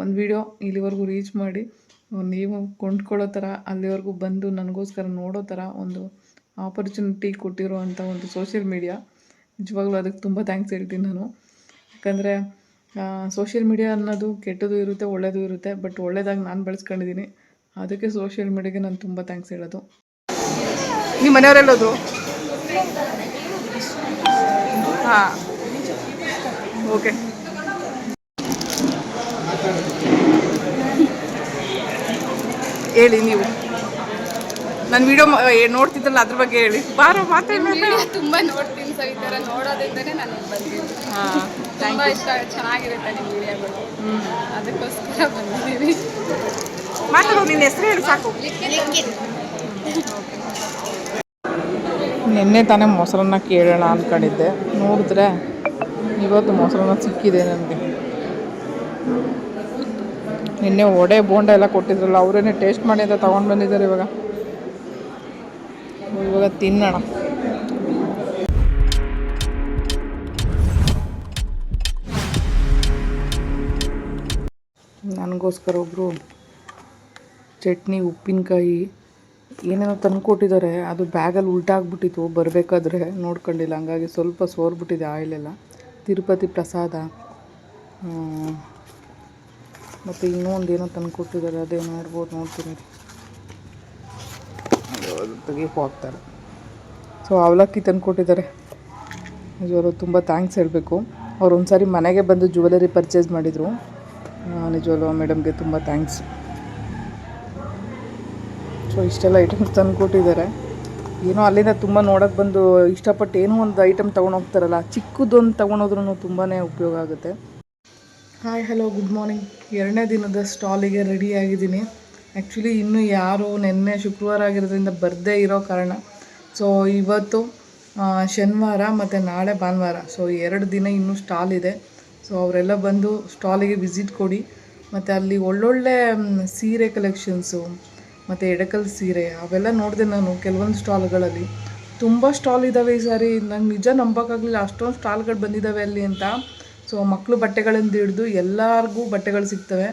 ಒಂದು ವಿಡಿಯೋ ಇಲ್ಲಿವರೆಗೂ ರೀಚ್ ಮಾಡಿ, ನೀವು ಕೊಂಡ್ಕೊಳ್ಳೋ ಥರ ಅಲ್ಲಿವರೆಗೂ ಬಂದು ನನಗೋಸ್ಕರ ನೋಡೋ ಥರ ಒಂದು ಆಪರ್ಚುನಿಟಿ ಕೊಟ್ಟಿರುವಂಥ ಒಂದು ಸೋಷಿಯಲ್ ಮೀಡಿಯಾ ನಿಜವಾಗ್ಲೂ ಅದಕ್ಕೆ ತುಂಬ ಥ್ಯಾಂಕ್ಸ್ ಹೇಳ್ತೀನಿ ನಾನು. ಯಾಕಂದರೆ ಸೋಷಿಯಲ್ ಮೀಡಿಯಾ ಅನ್ನೋದು ಕೆಟ್ಟದ್ದು ಇರುತ್ತೆ ಒಳ್ಳೆಯದು ಇರುತ್ತೆ ಬಟ್ ಒಳ್ಳೇದಾಗಿ ನಾನು ಬೆಳೆಸ್ಕೊಂಡಿದ್ದೀನಿ ಅದಕ್ಕೆ ಸೋಷಿಯಲ್ ಮೀಡಿಯಾಗೆ ನಾನು ತುಂಬ ಥ್ಯಾಂಕ್ಸ್ ಹೇಳೋದು. ನಿಮ್ಮ ಮನೆಯವರೆಲ್ಲೋದು ಹಾಂ. ಓಕೆ ಹೇಳಿ ನೀವು. ನಾನು ವಿಡಿಯೋ ನೋಡ್ತಿದ್ದಲ್ಲ ಅದ್ರ ಬಗ್ಗೆ ಹೇಳಿ. ಬಾರ ಮಾತ್ರ ತುಂಬಾ ನೋಡ್ತೀನಿ ಸರ್ ಈ ಥರ ನೋಡೋದ್ರಿಂದನೇ ನಾನು ಬಂದಿದ್ದು ಹಾಂ ತುಂಬಾ ಇಷ್ಟ ಚೆನ್ನಾಗಿರುತ್ತೆ ನಿಮ್ಮ ವಿಡಿಯೋಗಳು ಅದಕ್ಕೋಸ್ಕರ ಬಂದಿದ್ದೀವಿ ಮಾತಾಡೋ ನಿನ್ನ ಹೆಸರು ಹೇಳಿ ಸಾಕು. ನಿನ್ನೆ ತಾನೇ ಮೊಸರನ್ನ ಕೇಳೋಣ ಅಂದ್ಕೊಂಡಿದ್ದೆ ನೋಡಿದ್ರೆ ಇವತ್ತು ಮೊಸರನ್ನ ಸಿಕ್ಕಿದೆ ನನಗೆ. ನಿನ್ನೆ ವಡೆ, ಬೋಂಡ ಎಲ್ಲ ಕೊಟ್ಟಿದ್ರಲ್ಲ, ಅವರೇನೆ ಟೇಸ್ಟ್ ಮಾಡಿ ಅಂತ ತೊಗೊಂಡು ಬಂದಿದ್ದಾರೆ ಇವಾಗ. ಇವಾಗ ತಿನ್ನೋಣ. ನನಗೋಸ್ಕರ ಒಬ್ಬರು ಚಟ್ನಿ, ಉಪ್ಪಿನಕಾಯಿ ಏನೇನೋ ತಂದು ಕೊಟ್ಟಿದ್ದಾರೆ, ಅದು ಬ್ಯಾಗಲ್ಲಿ ಉಲ್ಟಾಗ್ಬಿಟ್ಟಿತ್ತು, ಬರಬೇಕಾದ್ರೆ ನೋಡ್ಕೊಂಡಿಲ್ಲ, ಹಂಗಾಗಿ ಸ್ವಲ್ಪ ಸೋರ್ಬಿಟ್ಟಿದೆ ಆಯಿಲೆಲ್ಲ ತಿರುಪತಿ ಪ್ರಸಾದ ಮತ್ತು ಇನ್ನೂ ಒಂದು ಏನೋ ತಂದು ಕೊಟ್ಟಿದ್ದಾರೆ ಅದೇ ನೋಡ್ಬೋದು ನೋಡ್ತೀನಿ. ಅದು ತೆಗಿಯಕ್ಕೆ ಹೋಗ್ತಾರೆ. ಸೊ ಅವಲಕ್ಕಿ ತಂದು ಕೊಟ್ಟಿದ್ದಾರೆ. ನಿಜವಾಗ್ಲೂ ತುಂಬ ಥ್ಯಾಂಕ್ಸ್ ಹೇಳಬೇಕು. ಅವ್ರು ಒಂದು ಸಾರಿ ಮನೆಗೆ ಬಂದು ಜ್ಯುವೆಲರಿ ಪರ್ಚೇಸ್ ಮಾಡಿದರು. ನಿಜವಾಗ್ಲೂ ಮೇಡಮ್ಗೆ ತುಂಬ ಥ್ಯಾಂಕ್ಸ್ ಸೊ ಇಷ್ಟೆಲ್ಲ ಐಟಮ್ಸ್ ತಂದು ಕೊಟ್ಟಿದ್ದಾರೆ. ಏನೋ ಅಲ್ಲಿಂದ ತುಂಬ ನೋಡೋಕ್ಕೆ ಬಂದು ಇಷ್ಟಪಟ್ಟು ಏನೋ ಒಂದು ಐಟಮ್ ತೊಗೊಂಡೋಗ್ತಾರಲ್ಲ ಚಿಕ್ಕದೊಂದು ತೊಗೊಂಡೋದ್ರೂ ತುಂಬಾ ಉಪಯೋಗ ಆಗುತ್ತೆ. ಹಾಯ್ ಹಲೋ ಗುಡ್ ಮಾರ್ನಿಂಗ್ ಎರಡನೇ ದಿನದ ಸ್ಟಾಲಿಗೆ ರೆಡಿ ಆಗಿದ್ದೀನಿ. ಆ್ಯಕ್ಚುಲಿ ಇನ್ನೂ ಯಾರು ನಿನ್ನೆ ಶುಕ್ರವಾರ ಆಗಿರೋದ್ರಿಂದ ಬರದೇ ಇರೋ ಕಾರಣ. ಸೊ ಇವತ್ತು ಶನಿವಾರ ಮತ್ತು ನಾಳೆ ಭಾನುವಾರ. ಸೊ ಎರಡು ದಿನ ಇನ್ನೂ ಸ್ಟಾಲ್ ಇದೆ. ಸೊ ಅವರೆಲ್ಲ ಬಂದು ಸ್ಟಾಲಿಗೆ ವಿಸಿಟ್ ಕೊಡಿ. ಮತ್ತು ಅಲ್ಲಿ ಒಳ್ಳೊಳ್ಳೆ ಸೀರೆ ಕಲೆಕ್ಷನ್ಸು ಮತ್ತು ಎಡಕಲ್ ಸೀರೆ, ಅವೆಲ್ಲ ನೋಡಿದೆ ನಾನು ಕೆಲವೊಂದು ಸ್ಟಾಲ್ಗಳಲ್ಲಿ ತುಂಬ ಸ್ಟಾಲ್ ಇದ್ದಾವೆ ಈ ಸಾರಿ. ನಂಗೆ ನಿಜ ನಂಬೋಕ್ಕಾಗಲಿಲ್ಲ. ಅಷ್ಟೊಂದು ಸ್ಟಾಲ್ಗಳು ಬಂದಿದ್ದಾವೆ ಅಲ್ಲಿ ಅಂತ. ಸೊ ಮಕ್ಕಳು ಬಟ್ಟೆಗಳಿಂದ ಹಿಡಿದು ಎಲ್ಲರಿಗೂ ಬಟ್ಟೆಗಳು ಸಿಗ್ತವೆ.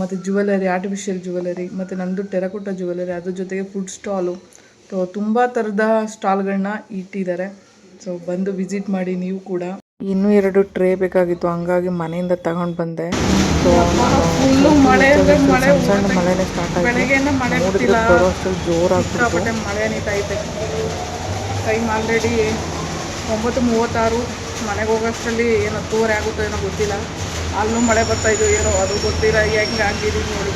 ಮತ್ತು ಜುವೆಲರಿ ಆರ್ಟಿಫಿಷಿಯಲ್ ಜುವೆಲರಿ ಮತ್ತು ನಂದು ಟೆರಕೋಟ ಜುವೆಲರಿ ಅದ್ರ ಜೊತೆಗೆ ಫುಡ್ ಸ್ಟಾಲು ಸೊ ತುಂಬ ಥರದ ಸ್ಟಾಲ್ಗಳನ್ನ ಇಟ್ಟಿದ್ದಾರೆ ಸೊ ಬಂದು ವಿಸಿಟ್ ಮಾಡಿ ನೀವು ಕೂಡ. ಇನ್ನೂ ಎರಡು ಟ್ರೇ ಬೇಕಾಗಿತ್ತು. ಹಂಗಾಗಿ ಮನೆಯಿಂದ ತಗೊಂಡು ಬಂದೆ. ಸೊ ಮಳೆ ಸಣ್ಣ ಮಳೆನೇ ಸ್ಟಾರ್ಟ್ ಆಗಿದೆ ಬೆಳಗ್ಗೆಯಿಂದ ಮಳೆ ನೋಡಿದ್ರೆ ಬರೋ ಅಷ್ಟರಲ್ಲಿ ಜೋರಾಗ್ಬಿಟ್ಟು ಸಿಕ್ಕಾಪಟ್ಟೆ ಮಳೆ ನೀಟೈತೆ ಟೈಮ್ ಆಲ್ರೆಡಿ ಒಂಬತ್ತು ಮೂವತ್ತಾರು. ಮನೆಗೆ ಹೋಗೋಷ್ಟರಲ್ಲಿ ಏನೋ ತೋರೆ ಆಗುತ್ತೋ ಏನೋ ಗೊತ್ತಿಲ್ಲ. ಅಲ್ಲೂ ಮಳೆ ಬರ್ತಾ ಇದೆಯೋ ಏನೋ ಅದು ಗೊತ್ತಿಲ್ಲ. ಹೆಂಗೆ ಆಗಿದ್ದೀವಿ ನೋಡಿ.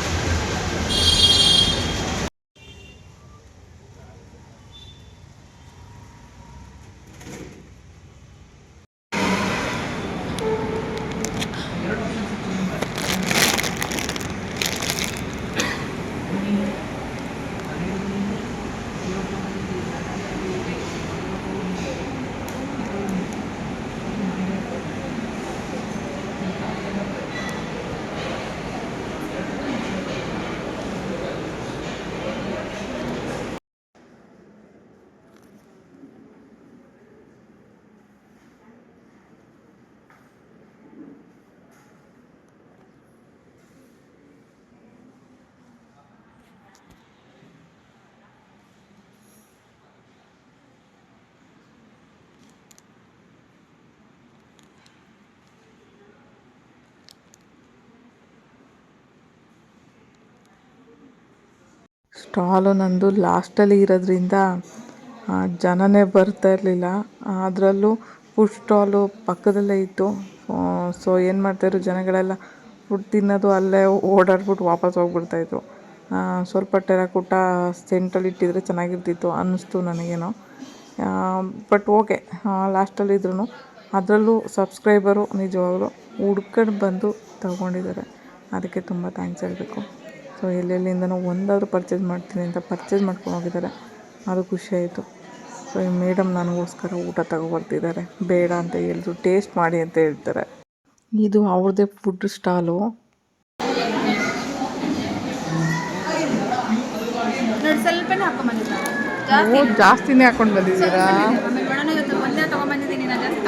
ಸ್ಟಾಲು ನಂದು ಲಾಸ್ಟಲ್ಲಿ ಇರೋದ್ರಿಂದ ಜನನೇ ಬರ್ತಾ ಇರಲಿಲ್ಲ. ಅದರಲ್ಲೂ ಫುಡ್ ಸ್ಟಾಲು ಪಕ್ಕದಲ್ಲೇ ಇತ್ತು. ಸೊ ಏನು ಮಾಡ್ತಾಯಿದ್ರು ಜನಗಳೆಲ್ಲ ಫುಡ್ ತಿನ್ನೋದು ಅಲ್ಲೇ ಓಡಾಡ್ಬಿಟ್ಟು ವಾಪಸ್ ಹೋಗ್ಬಿಡ್ತಾಯಿದ್ರು ಸ್ವಲ್ಪ ಟೆರಾಕೂಟ ಸೆಂಟ್ರಲ್ಲಿ ಇಟ್ಟಿದ್ರೆ ಚೆನ್ನಾಗಿರ್ತಿತ್ತು ಅನ್ನಿಸ್ತು ನನಗೇನೋ. ಬಟ್ ಓಕೆ ಲಾಸ್ಟಲ್ಲಿ ಇದ್ರೂ ಅದರಲ್ಲೂ ಸಬ್ಸ್ಕ್ರೈಬರು ನಿಜವಾಗ್ಲೂ ಹುಡ್ಕೊಂಡು ಬಂದು ತಗೊಂಡಿದ್ದಾರೆ. ಅದಕ್ಕೆ ತುಂಬ ಥ್ಯಾಂಕ್ಸ್ ಹೇಳಬೇಕು. ಸೊ ಎಲ್ಲೆಲ್ಲಿಂದನೋ ಒಂದಾದರೂ ಪರ್ಚೇಸ್ ಮಾಡ್ತೀನಿ ಅಂತ ಪರ್ಚೇಸ್ ಮಾಡ್ಕೊಂಡು ಹೋಗಿದ್ದಾರೆ. ಅದು ಖುಷಿಯಾಯಿತು ಆಯಿತು. ಸೊ ಈ ಮೇಡಮ್ ನನಗೋಸ್ಕರ ಊಟ ತಗೊಬರ್ತಿದ್ದಾರೆ. ಬೇಡ ಅಂತ ಹೇಳಿದ್ರು. ಟೇಸ್ಟ್ ಮಾಡಿ ಅಂತ ಹೇಳ್ತಾರೆ. ಇದು ಅವ್ರದ್ದೇ ಫುಡ್ ಸ್ಟಾಲು ಜಾಸ್ತಿನೇ ಹಾಕೊಂಡು ಬಂದಿದ್ದೀರಾ?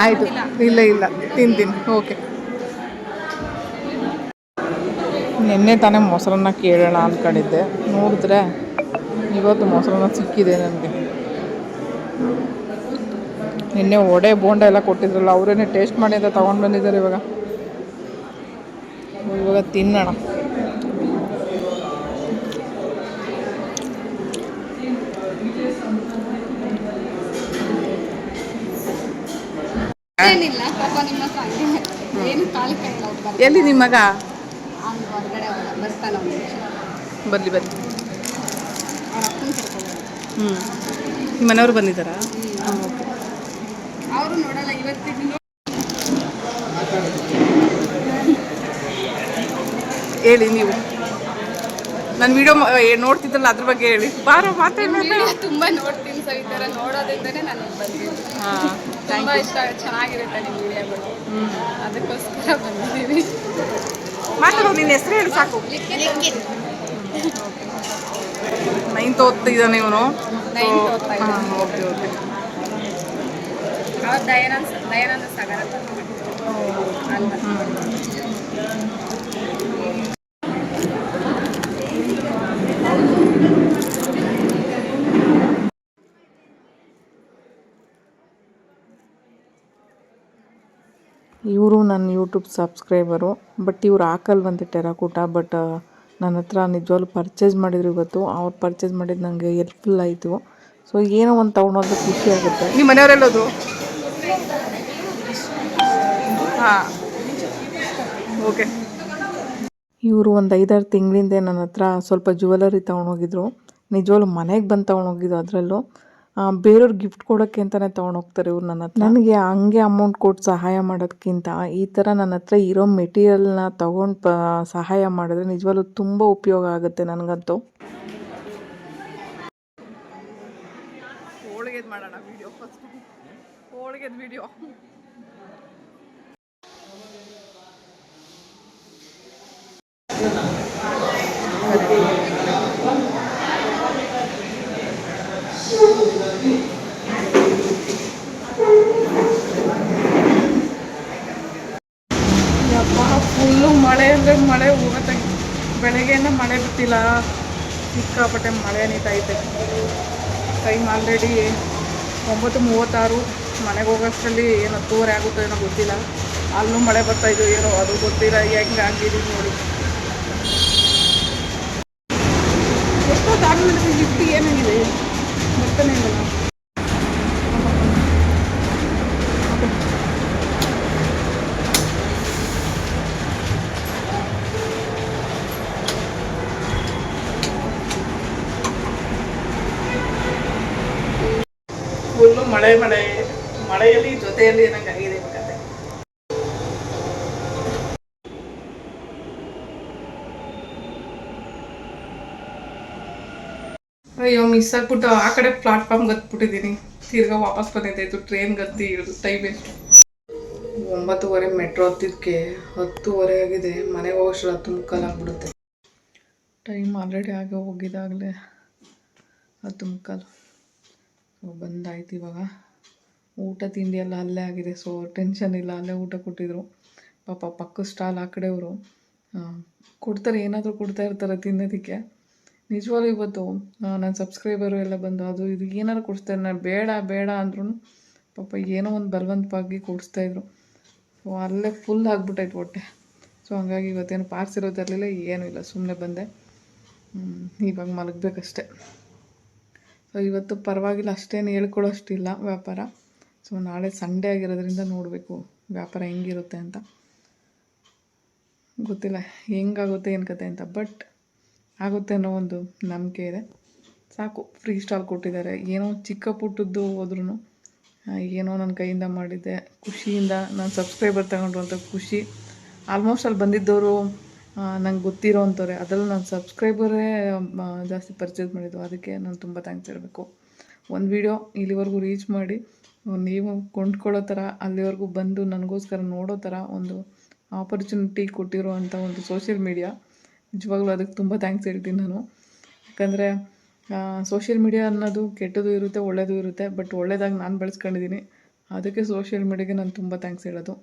ಆಯಿತು. ಇಲ್ಲ ಇಲ್ಲ. ತಿಂತೀನಿ. ಓಕೆ ನಿನ್ನೆ ತಾನೇ ಮೊಸರನ್ನ ಕೇಳೋಣ ಅಂದ್ಕೊಂಡಿದ್ದೆ. ನೋಡಿದ್ರೆ ಇವತ್ತು ಮೊಸರನ್ನ ಸಿಕ್ಕಿದೆ ನನಗೆ. ನಿನ್ನೆ ವಡೆ ಬೋಂಡ ಎಲ್ಲ ಕೊಟ್ಟಿದ್ರಲ್ಲ ಅವರೇನೆ ಟೇಸ್ಟ್ ಮಾಡಿ ಅಂತ ತೊಗೊಂಡು ಬಂದಿದ್ದಾರೆ ಇವಾಗ. ಇವಾಗ ತಿನ್ನೋಣ. ಎಲ್ಲಿ ನಿಮ್ಮ ಮಗ ಬರ್ತಾನೆ ಬರ್ಲಿ ಬರಲಿ ಬರಲಿ. ಅವ್ರ ಹ್ಞೂ ನಿಮ್ಮ ಮನೆಯವರು ಬಂದಿದ್ದಾರಾ? ಅವರು ನೋಡಲ್ಲ ಇವತ್ತಿನ ಹೇಳಿ ನೀವು. ನನ್ನ ವಿಡಿಯೋ ನೋಡ್ತಿದ್ದಲ್ಲ ಅದ್ರ ಬಗ್ಗೆ ಹೇಳಿ. ಬಾರೋ ಮಾತಾಡಿ ವಿಡಿಯೋ ತುಂಬ ನೋಡ್ತೀನಿ ಸರ್ ಈ ಥರ ನೋಡೋದ್ರಿಂದನೇ ನಾನು ಬಂದಿದ್ದೀನಿ. ಹಾಂ ತುಂಬ ಇಷ್ಟ ಚೆನ್ನಾಗಿರುತ್ತೆ ನಿಮ್ಮ ವಿಡಿಯೋಗಳು ಅದಕ್ಕೋಸ್ಕರ ಬಂದಿದ್ದೀವಿ ಮಾತಾಡೋ ನಿನ್ನ ಹೆಸರು ಹೇಳಿ ಸಾಕು. ನೈನ್ತ್ ಓದ್ತಿದ್ದಾನೆ ಇವನು ಓಕೆ ಓಕೆ. ಅವ್ರು ದಯಾನಂದ ದಯಾನಂದ ಸಾಗರ ಇವರು ನನ್ನ ಯೂಟ್ಯೂಬ್ ಸಬ್ಸ್ಕ್ರೈಬರು ಬಟ್ ಇವ್ರು ಹಾಕಲ್ವಂತೆ ಟೆರಾಕೂಟ ಬಟ್ ನನ್ನ ಹತ್ರ ನಿಜವಾಗ್ಲೂ ಪರ್ಚೇಸ್ ಮಾಡಿದ್ರು ಇವತ್ತು. ಅವ್ರು ಪರ್ಚೇಸ್ ಮಾಡಿದ್ದು ನನಗೆ ಹೆಲ್ಪ್ಫುಲ್ ಆಯಿತು. ಸೊ ಏನೋ ಒಂದು ತೊಗೊಂಡೋದ್ರೆ ಖುಷಿ ಆಗುತ್ತೆ. ನಿಮ್ಮ ಮನೆಯವರೆಲ್ಲೋದು? ಹಾಂ. ಓಕೆ ಇವರು ಒಂದು ಐದಾರು ತಿಂಗಳಿಂದೆ ನನ್ನ ಹತ್ರ ಸ್ವಲ್ಪ ಜ್ಯುವೆಲರಿ ತೊಗೊಂಡೋಗಿದ್ರು. ನಿಜವಾಗ್ಲೂ ಮನೆಗೆ ಬಂದು ತೊಗೊಂಡೋಗಿದ್ದು ಅದರಲ್ಲೂ. ಬೇರೆಯವ್ರಿಗೆ ಗಿಫ್ಟ್ ಕೊಡೋಕ್ಕೆ ಅಂತಲೇ ತೊಗೊಂಡೋಗ್ತಾರೆ ಇವ್ರು ನನ್ನ ಹತ್ರ. ನನಗೆ ಹಂಗೆ ಅಮೌಂಟ್ ಕೊಟ್ಟು ಸಹಾಯ ಮಾಡೋದಕ್ಕಿಂತ ಈ ಥರ ನನ್ನ ಹತ್ರ ಇರೋ ಮೆಟೀರಿಯಲ್ನ ತೊಗೊಂಡು ಪ ಸಹಾಯ ಮಾಡಿದ್ರೆ ನಿಜವಾಗ್ಲೂ ತುಂಬ ಉಪಯೋಗ ಆಗುತ್ತೆ ನನಗಂತೂ. ಹೋಳಿಗೆದು ಮಾಡೋಣ ವಿಡಿಯೋ ಫಸ್ಟ್ ಹೋಳಿಗೆದು ವಿಡಿಯೋ ಫುಲ್ಲು ಮಳೆ ಅಂದರೆ ಹೋಗುತ್ತೆ ಬೆಳಗ್ಗೆಯಿಂದ ಮಳೆ ಬಿಟ್ಟಿಲ್ಲ ಸಿಕ್ಕಾಪಟ್ಟೆ ಮಳೆ ನಿಂತೈತೆ ಟೈಮ್ ಆಲ್ರೆಡಿ ಒಂಬತ್ತು ಮೂವತ್ತಾರು. ಮನೆಗೆ ಹೋಗೋಷ್ಟರಲ್ಲಿ ಏನು ಹತ್ತುವರೆ ಆಗುತ್ತೋ ಏನೋ ಗೊತ್ತಿಲ್ಲ. ಅಲ್ಲೂ ಮಳೆ ಬರ್ತಾ ಇದ್ದು ಏನೋ ಅದು ಗೊತ್ತಿಲ್ಲ. ಹೆಂಗೆ ಆಗಿದ್ದೀವಿ ನೋಡಿ. ಎಷ್ಟೊತ್ತಾದ್ಮೇಲೆ ಗಿಫ್ಟ್ ಏನಾಗಿದೆ? ಬರ್ತಾನೆ ಇಲ್ಲ ಮಳೆ ಮಳೆ, ಮಳೆಯಲ್ಲಿ, ಜೊತೆಯಲ್ಲಿ ನಂಗೆ ಆಗಿದೆ ಕತೆ? ಅಯ್ಯೋ ಮಿಸ್ ಆಗ್ಬಿಟ್ಟು ಆ ಕಡೆ ಪ್ಲಾಟ್ಫಾರ್ಮ್ ಗತ್ಬಿಟ್ಟಿದ್ದೀನಿ ತಿರ್ಗಾ ವಾಪಸ್ ಬಂದಿದ್ದಾಯ್ತು ಟ್ರೈನ್ ಗತ್ತಿ ಇರೋದು ಟೈಮ್ ಎಷ್ಟು ಒಂಬತ್ತುವರೆ ಮೆಟ್ರೋ ಹತ್ತಿದ್ಕೆ, ಹತ್ತುವರೆ ಆಗಿದೆ. ಮನೆಗೆ ಹೋಗೋಷ್ಟು ಹತ್ತು ಮುಕ್ಕಾಲು ಆಗ್ಬಿಡುತ್ತೆ. ಟೈಮ್ ಆಲ್ರೆಡಿ ಆಗ ಹೋಗಿದ್ದಾಗಲೇ ಹತ್ತು ಮುಕ್ಕಾಲು. ಸೊ ಬಂದಾಯ್ತು ಇವಾಗ. ಊಟ ತಿಂಡಿ ಎಲ್ಲ ಅಲ್ಲೇ ಆಗಿದೆ ಸೊ ಟೆನ್ಷನ್ ಇಲ್ಲ, ಅಲ್ಲೇ ಊಟ ಕೊಟ್ಟಿದ್ರು. ಪಾಪ ಪಕ್ಕ ಸ್ಟಾಲ್ ಆ ಕಡೆಯವರು ಕೊಡ್ತಾರೆ, ಏನಾದರೂ ಕೊಡ್ತಾ ಇರ್ತಾರೆ ತಿನ್ನೋದಕ್ಕೆ. ನಿಜವಾಗ್ಲೂ ಇವತ್ತು ನನ್ನ ಸಬ್ಸ್ಕ್ರೈಬರು ಎಲ್ಲ ಬಂದು, ಅದು ಇದು ಏನಾದ್ರು ಕೊಡಿಸ್ತಾರೆ, ನಾನು ಬೇಡ ಬೇಡ ಅಂದ್ರೂ ಪಾಪ ಏನೋ ಒಂದು ಬಲವಂತವಾಗಿ ಕೊಡಿಸ್ತಾಯಿದ್ರು ಸೊ ಅಲ್ಲೇ ಫುಲ್ ಆಗಿಬಿಟ್ಟಾಯ್ತು ಹೊಟ್ಟೆ. ಸೊ ಹಂಗಾಗಿ ಇವತ್ತೇನು ಪಾರ್ಸ್ ಇರೋ ತರಲಿಲ್ಲ ಏನೂ ಇಲ್ಲ ಸುಮ್ಮನೆ ಬಂದೆ. ಇವಾಗ ಮಲಗಬೇಕಷ್ಟೆ. ಸೊ ಇವತ್ತು ಪರವಾಗಿಲ್ಲ, ಅಷ್ಟೇನು ಹೇಳ್ಕೊಳ್ಳೋಷ್ಟಿಲ್ಲ ವ್ಯಾಪಾರ. ಸೊ ನಾಳೆ ಸಂಡೇ ಆಗಿರೋದ್ರಿಂದ ನೋಡಬೇಕು ವ್ಯಾಪಾರ ಹೆಂಗಿರುತ್ತೆ ಅಂತ. ಗೊತ್ತಿಲ್ಲ, ಹೆಂಗಾಗುತ್ತೆ, ಏನು ಕತೆ ಅಂತ ಬಟ್ ಆಗುತ್ತೆ ಅನ್ನೋ ಒಂದು ನಂಬಿಕೆ ಇದೆ. ಸಾಕು ಫ್ರೀ ಸ್ಟಾಲ್ ಕೊಟ್ಟಿದ್ದಾರೆ. ಏನೋ ಚಿಕ್ಕ ಪುಟ್ಟದ್ದು ಹೋದ್ರೂ ಏನೋ ನನ್ನ ಕೈಯಿಂದ ಮಾಡಿದ್ದೆ. ಖುಷಿಯಿಂದ ನಾನು ಸಬ್ಸ್ಕ್ರೈಬರ್ ತಗೊಂಡ್ರು ಅಂತ ಖುಷಿ. ಆಲ್ಮೋಸ್ಟ್ ಅಲ್ಲಿ ಬಂದಿದ್ದವರು ನಂಗೆ ಗೊತ್ತಿರೋ ಅಂಥವ್ರೆ ಅದರಲ್ಲೂ ನಾನು ಸಬ್ಸ್ಕ್ರೈಬರೇ ಜಾಸ್ತಿ ಪರ್ಚೇಸ್ ಮಾಡಿದ್ದು. ಅದಕ್ಕೆ ನಾನು ತುಂಬ ಥ್ಯಾಂಕ್ಸ್ ಹೇಳಬೇಕು. ಒಂದು ವಿಡಿಯೋ ಇಲ್ಲಿವರೆಗೂ ರೀಚ್ ಮಾಡಿ, ನೀವು ಕೊಂಡ್ಕೊಳ್ಳೋ ಥರ ಅಲ್ಲಿವರೆಗೂ ಬಂದು ನನಗೋಸ್ಕರ ನೋಡೋ ಥರ ಒಂದು ಆಪರ್ಚುನಿಟಿ ಕೊಟ್ಟಿರೋ ಅಂಥ ಒಂದು ಸೋಷಿಯಲ್ ಮೀಡಿಯಾ ನಿಜವಾಗ್ಲೂ ಅದಕ್ಕೆ ತುಂಬ ಥ್ಯಾಂಕ್ಸ್ ಹೇಳ್ತೀನಿ ನಾನು. ಯಾಕಂದರೆ ಸೋಷಿಯಲ್ ಮೀಡಿಯಾ ಅನ್ನೋದು ಕೆಟ್ಟದು ಇರುತ್ತೆ ಒಳ್ಳೆಯದು ಇರುತ್ತೆ ಬಟ್ ಒಳ್ಳೆಯದಾಗಿ ನಾನು ಬೆಳೆಸ್ಕೊಂಡಿದ್ದೀನಿ ಅದಕ್ಕೆ ಸೋಷಿಯಲ್ ಮೀಡಿಯಾಗೆ ನಾನು ತುಂಬ ಥ್ಯಾಂಕ್ಸ್ ಹೇಳೋದು.